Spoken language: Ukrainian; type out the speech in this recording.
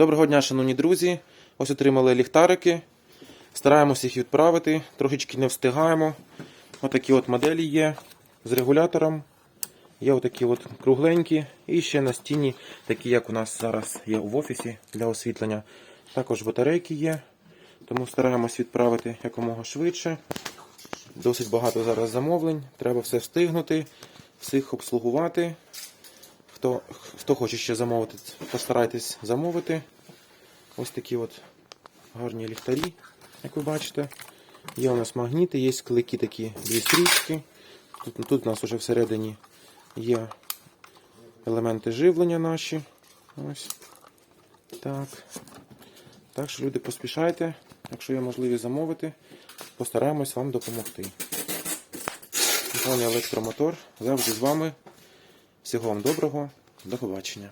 Доброго дня, шановні друзі. Ось отримали ліхтарики. Стараємося їх відправити. Трошечки не встигаємо. Отакі от моделі є з регулятором. Є отакі от кругленькі. І ще на стіні, такі, як у нас зараз є в офісі для освітлення. Також батарейки є. Тому стараємось відправити якомога швидше. Досить багато зараз замовлень. Треба все встигнути, всіх обслугувати. Хто, хто хоче ще замовити, постарайтесь замовити. Ось такі от гарні ліхтарі, як ви бачите. Є у нас магніти, є клики такі дві стрічки. Тут, тут у нас вже всередині є елементи живлення наші. Ось. Так. Так що люди поспішайте, якщо є можливість замовити, постараємось вам допомогти. Електромотор завжди з вами. Всього вам доброго, до побачення.